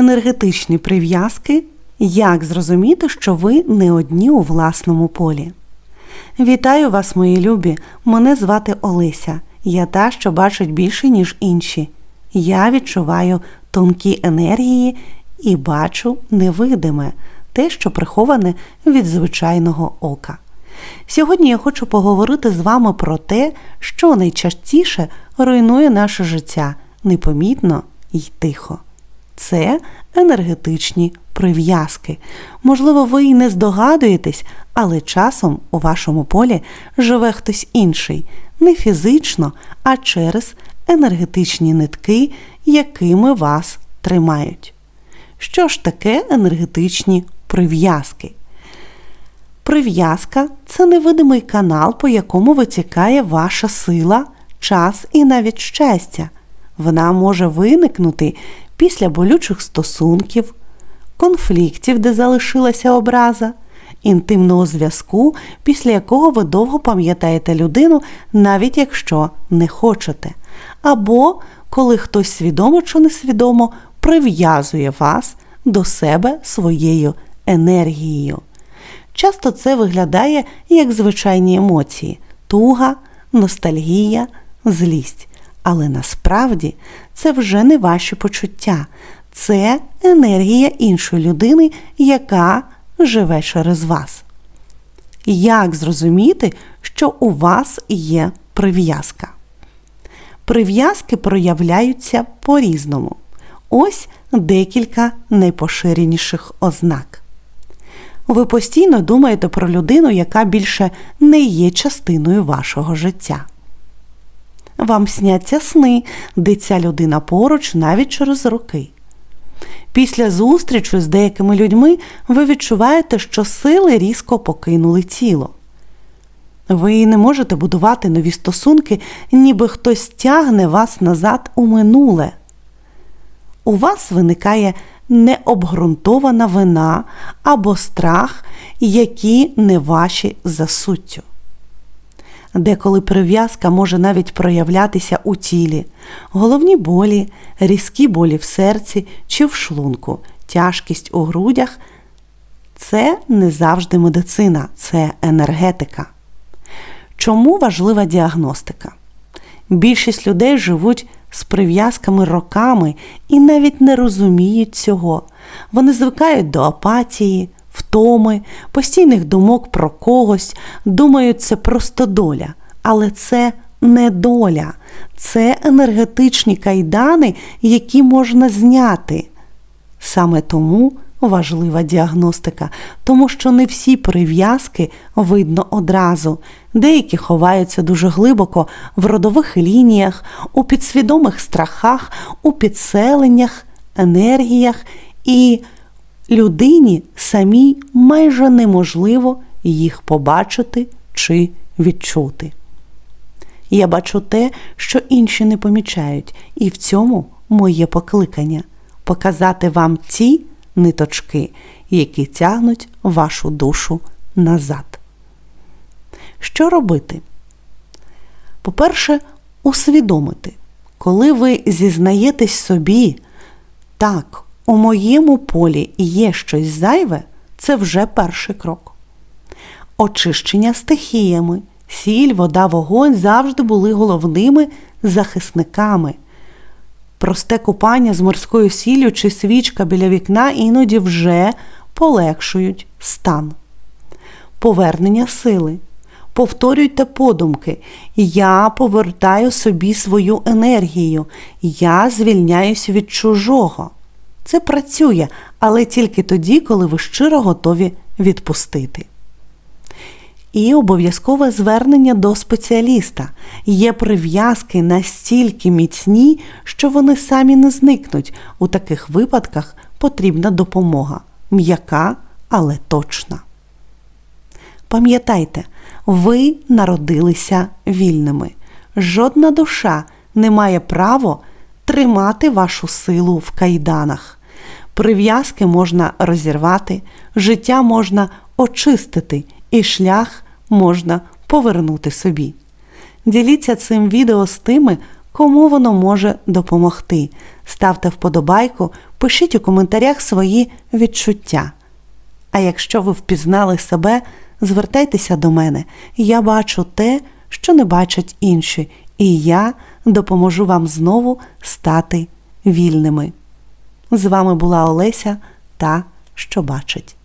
енергетичні прив'язки, як зрозуміти, що ви не одні у власному полі. Вітаю вас, мої любі! Мене звати Олеся. Я та, що бачить більше, ніж інші. Я відчуваю тонкі енергії і бачу невидиме, те, що приховане від звичайного ока. Сьогодні я хочу поговорити з вами про те, що найчастіше руйнує наше життя непомітно і тихо. Це енергетичні прив'язки. Можливо, ви й не здогадуєтесь, але часом у вашому полі живе хтось інший, не фізично, а через енергетичні нитки, якими вас тримають. Що ж таке енергетичні прив'язки? Прив'язка це невидимий канал, по якому витікає ваша сила, час і навіть щастя. Вона може виникнути після болючих стосунків, конфліктів, де залишилася образа, інтимного зв'язку, після якого ви довго пам'ятаєте людину, навіть якщо не хочете, або коли хтось свідомо чи несвідомо прив'язує вас до себе своєю енергією. Часто це виглядає як звичайні емоції туга, ностальгія, злість. Але насправді це вже не ваші почуття, це енергія іншої людини, яка живе через вас. Як зрозуміти, що у вас є прив'язка? Прив'язки проявляються по-різному. Ось декілька найпоширеніших ознак. Ви постійно думаєте про людину, яка більше не є частиною вашого життя. Вам сняться сни, де ця людина поруч навіть через роки. Після зустрічі з деякими людьми ви відчуваєте, що сили різко покинули тіло. Ви не можете будувати нові стосунки, ніби хтось тягне вас назад у минуле. У вас виникає необґрунтована вина або страх, які не ваші за суттю. Деколи прив'язка може навіть проявлятися у тілі, головні болі, різкі болі в серці чи в шлунку, тяжкість у грудях це не завжди медицина, це енергетика. Чому важлива діагностика? Більшість людей живуть з прив'язками роками і навіть не розуміють цього. Вони звикають до апатії, втоми, постійних думок про когось, думають, це просто доля. Але це не доля, це енергетичні кайдани, які можна зняти. Саме тому важлива діагностика, тому що не всі прив'язки видно одразу. Деякі ховаються дуже глибоко в родових лініях, у підсвідомих страхах, у підселеннях, енергіях і людині самій майже неможливо їх побачити чи відчути. Я бачу те, що інші не помічають, і в цьому моє покликання показати вам ті ниточки, які тягнуть вашу душу назад. Що робити? По-перше, усвідомити, коли ви зізнаєтесь собі, так, у моєму полі є щось зайве, це вже перший крок. Очищення стихіями, сіль, вода, вогонь завжди були головними захисниками. Просте купання з морською сіллю чи свічка біля вікна іноді вже полегшують стан. Повернення сили. Повторюйте подумки. Я повертаю собі свою енергію. Я звільняюсь від чужого. Це працює, але тільки тоді, коли ви щиро готові відпустити. І обов'язкове звернення до спеціаліста. Є прив'язки настільки міцні, що вони самі не зникнуть. У таких випадках потрібна допомога. М'яка, але точна. Пам'ятайте, ви народилися вільними. Жодна душа не має права тримати вашу силу в кайданах. Прив'язки можна розірвати, життя можна очистити і шлях можна повернути собі. Діліться цим відео з тими, кому воно може допомогти. Ставте вподобайку, пишіть у коментарях свої відчуття. А якщо ви впізнали себе, звертайтеся до мене. Я бачу те, що не бачать інші, і я допоможу вам знову стати вільними. З вами була Олеся та що бачить.